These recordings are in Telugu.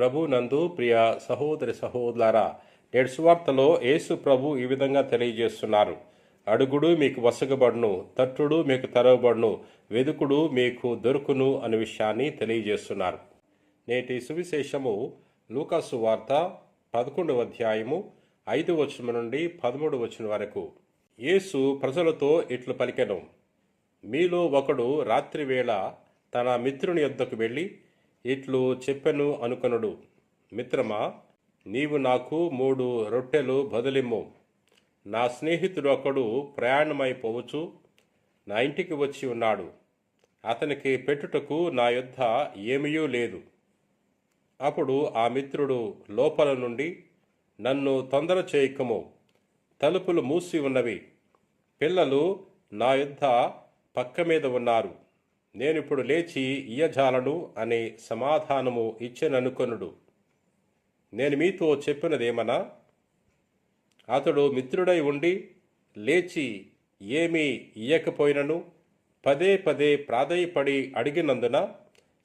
ప్రభు నందు ప్రియ సహోదరి సహోదరులారా నేడు సువార్తలో యేసు ప్రభు ఈ విధంగా తెలియజేస్తున్నారు. అడుగుడు మీకు వసగబడును తట్టుడు మీకు తెరవబడును వెదుకుడు మీకు దొరుకును అనే విషయాన్ని తెలియజేస్తున్నారు. నేటి సువిశేషము లూకాసు వార్త పదకొండవ అధ్యాయము ఐదు వచనం నుండి పదమూడు వచనం వరకు. యేసు ప్రజలతో ఇట్లు పలికెను. మీలో ఒకడు రాత్రివేళ తన మిత్రుని యొద్దకు వెళ్ళి ఇట్లు చెప్పెను అనుకొనుడు. మిత్రమా నీవు నాకు మూడు రొట్టెలు బదిలిమ్ము. నా స్నేహితుడు ఒకడు ప్రయాణమైపోవచ్చు నా ఇంటికి వచ్చి ఉన్నాడు. అతనికి పెట్టుటకు నా యొద్ద ఏమీయూ లేదు. అప్పుడు ఆ మిత్రుడు లోపల నుండి నన్ను తొందర చేయకము తలుపులు మూసి ఉన్నవి. పిల్లలు నా యుద్ధ పక్క మీద ఉన్నారు. నేనిప్పుడు లేచి ఇయ్యజాలను అనే సమాధానము ఇచ్చెననుకొనుడు. నేను మీతో చెప్పినదేమనా? అతడు మిత్రుడై ఉండి లేచి ఏమీ ఇయ్యకపోయినను పదే పదే ప్రాధేయపడి అడిగినందున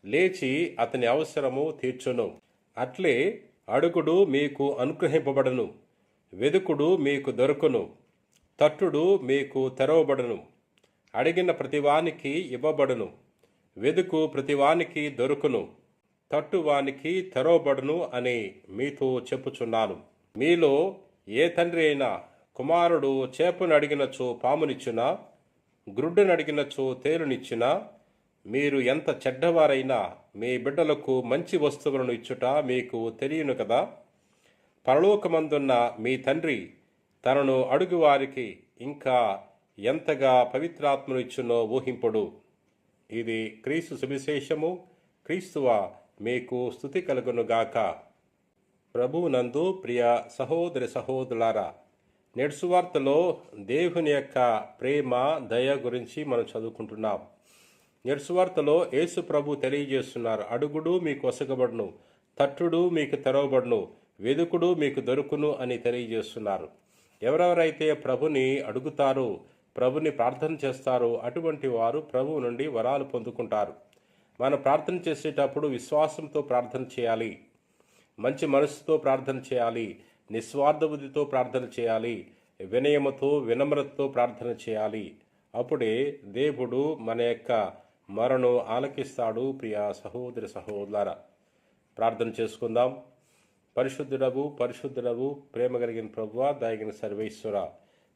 లేచి అతని అవసరము తీర్చును. అట్లే అడుగుడు మీకు అనుగ్రహింపబడను వెదుకుడు మీకు దొరకును తట్టుడు మీకు తెరవబడును. అడిగిన ప్రతివానికి ఇవ్వబడును. వెదుకు ప్రతివానికి దొరుకును. తట్టువానికి తెరవబడును అని మీతో చెప్పుచున్నాను. మీలో ఏ తండ్రి అయినా కుమారుడు చేపను అడిగినచో పామునిచ్చునా గ్రుడ్డును అడిగినచో తేలునిచ్చునా మీరు ఎంత చెడ్డవారైనా మీ బిడ్డలకు మంచి వస్తువులను ఇచ్చుట మీకు తెలియను కదా? పరలోకమందున్న మీ తండ్రి తనను అడుగువారికి ఇంకా ఎంతగా పవిత్రాత్మను ఇచ్చునో ఊహింపుడు. ఇది క్రీస్తు సువిశేషము క్రీస్తువ మీకు స్థుతి కలుగునుగాక ప్రభువునందు ప్రియ సహోదరి సహోదరులారా నెడ్సువార్తలో దేవుని యొక్క ప్రేమ దయ గురించి మనం చదువుకుంటున్నాం. నెడ్సువార్తలో యేసు ప్రభు తెలియజేస్తున్నారు. అడుగుడు మీకు వసగబడును తట్టుడు మీకు తెరవబడును వెదుకుడు మీకు దొరుకును అని తెలియజేస్తున్నారు. ఎవరెవరైతే ప్రభుని అడుగుతారో ప్రభుని ప్రార్థన చేస్తారో. అటువంటి వారు ప్రభువు నుండి వరాలు పొందుకుంటారు. మనం ప్రార్థన చేసేటప్పుడు విశ్వాసంతో ప్రార్థన చేయాలి. మంచి మనసుతో ప్రార్థన చేయాలి. నిస్వార్థ బుద్ధితో ప్రార్థన చేయాలి. వినయముతో వినమ్రతతో ప్రార్థన చేయాలి. అప్పుడే దేవుడు మన యొక్క మరణు ఆలకిస్తాడు. ప్రియ సహోదరి సహోదర ప్రార్థన చేసుకుందాం. పరిశుద్ధుడవు పరిశుద్ధుడవు ప్రేమ కలిగిన ప్రభువ దాగిన సర్వేశ్వర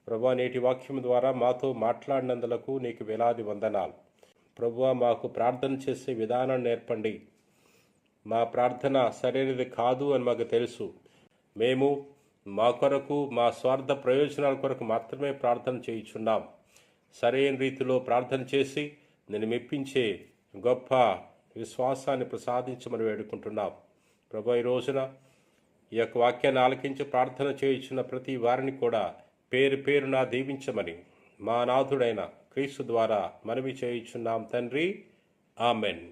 ప్రభా నేటి వాక్యం ద్వారా మాతో మాట్లాడినందులకు నీకు వేలాది వందనాలు. ప్రభువ మాకు ప్రార్థన చేసే విధానం నేర్పండి. మా ప్రార్థన సరైనది కాదు అని మాకు తెలుసు. మేము మా కొరకు మా స్వార్థ ప్రయోజనాల కొరకు మాత్రమే ప్రార్థన చేయుచున్నాం. సరైన రీతిలో ప్రార్థన చేసి నేను మెప్పించే గొప్ప విశ్వాసాన్ని ప్రసాదించమని వేడుకుంటున్నాం. ప్రభు ఈ రోజున ఈ యొక్క వాక్యాన్ని ఆలకించి ప్రార్థన చేయించిన ప్రతి వారిని కూడా పేరు పేరున దీవించమని మా నాథుడైన క్రీస్తు ద్వారా మనవి చేయుచున్నాం తండ్రి. ఆమెన్.